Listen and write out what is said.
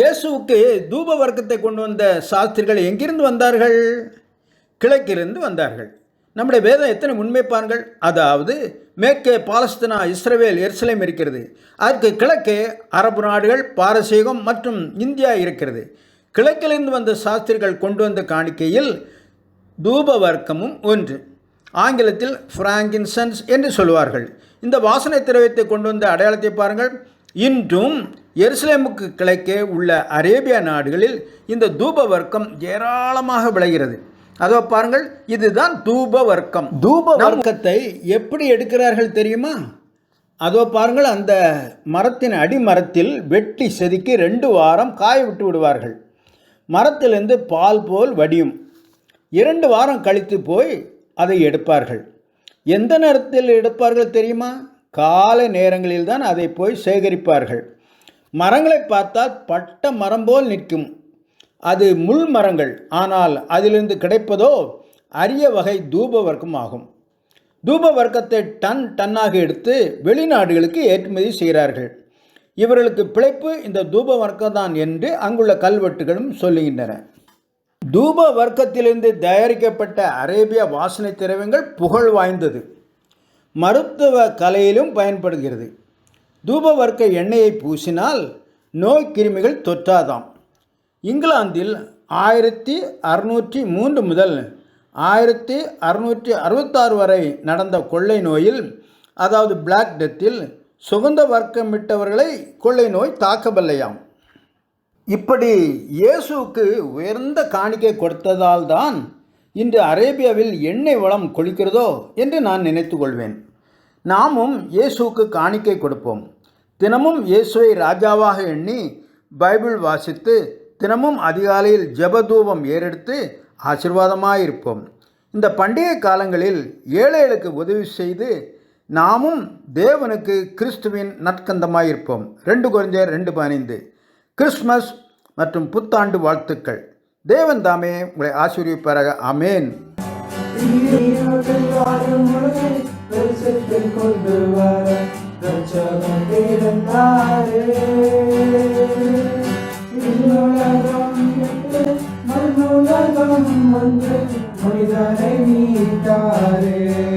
இயேசுவுக்கு தூப வர்க்கத்தை கொண்டு வந்த சாஸ்திரிகள் எங்கிருந்து வந்தார்கள்? கிழக்கிலிருந்து வந்தார்கள். நம்முடைய வேதம் எத்தனை முன்மைப்பார்கள் அதாவது மேற்கே பாலஸ்தீனா இஸ்ரவேல் எருசலேம் இருக்கிறது. அதற்கு கிழக்கே அரபு நாடுகள் பாரசீகம் மற்றும் இந்தியா இருக்கிறது. கிழக்கிலிருந்து வந்த சாஸ்திரிகள் கொண்டு வந்த காணிக்கையில் தூப வர்க்கமும் ஒன்று. ஆங்கிலத்தில் ஃப்ராங்கின்சன்ஸ் என்று சொல்வார்கள். இந்த வாசனை திரவியத்தை கொண்டு வந்த அடையாளத்தை பாருங்கள். இன்றும் எருசலேமுக்கு கிழக்கே உள்ள அரேபியா நாடுகளில் இந்த தூப வர்க்கம் ஏராளமாக விளைகிறது. அதோ பாருங்கள் இதுதான் தூப வர்க்கம் தூப வர்க்கத்தை எப்படி எடுக்கிறார்கள் தெரியுமா? அதோ பாருங்கள் அந்த மரத்தின் அடிமரத்தில் வெட்டி செதுக்கி ரெண்டு வாரம் காய விட்டு விடுவார்கள். மரத்திலிருந்து பால் போல் வடியும். இரண்டு வாரம் கழித்து போய் அதை எடுப்பார்கள். எந்த நேரத்தில் எடுப்பார்கள் தெரியுமா? காலை நேரங்களில் தான் அதை போய் சேகரிப்பார்கள். மரங்களை பார்த்தால் பட்ட மரம் போல் நிற்கும். அது முள் மரங்கள். ஆனால் அதிலிருந்து கிடைப்பதோ அரிய வகை தூப வர்க்கம் ஆகும். தூப வர்க்கத்தை டன் டன்னாக எடுத்து வெளிநாடுகளுக்கு ஏற்றுமதி செய்கிறார்கள். இவர்களுக்கு பிழைப்பு இந்த தூப வர்க்கம் தான் என்று அங்குள்ள கல்வெட்டுகளும் சொல்லுகின்றன. தூப வர்க்கத்திலிருந்து தயாரிக்கப்பட்ட அரேபிய வாசனை திரவியங்கள் புகழ் வாய்ந்தது. மருத்துவ கலையிலும் பயன்படுகிறது. தூப வர்க்க எண்ணெயை பூசினால் நோய் கிருமிகள் தொற்றாதாம். இங்கிலாந்தில் ஆயிரத்தி அறுநூற்றி மூன்று முதல் ஆயிரத்தி அறுநூற்றி அறுபத்தாறு வரை நடந்த கொள்ளை நோயில் அதாவது பிளாக் டெத்தில் சுகந்த வர்க்கமிட்டவர்களை கொள்ளை நோய் தாக்கவில்லையாம். இப்படி இயேசுவுக்கு உயர்ந்த காணிக்கை கொடுத்ததால்தான் இன்று அரேபியாவில் எண்ணெய் வளம் கொளிக்கிறதோ என்று நான் நினைத்து கொள்வேன். நாமும் இயேசுவுக்கு காணிக்கை கொடுப்போம். தினமும் இயேசுவை ராஜாவாக எண்ணி பைபிள் வாசித்து தினமும் அதிகாலையில் ஜெபதூபம் ஏறெடுத்து ஆசிர்வாதமாயிருப்போம். இந்த பண்டிகை காலங்களில் ஏழைகளுக்கு உதவி செய்து நாமும் தேவனுக்கு கிறிஸ்துவின் நற்கந்தமாயிருப்போம். ரெண்டு குறைஞ்ச ரெண்டு பதினைந்து. கிறிஸ்மஸ் மற்றும் புத்தாண்டு வாழ்த்துக்கள். தேவன் தாமே உங்களை ஆசீர்விப்பாராக. அமேன் மனிதனை நீட்டாரே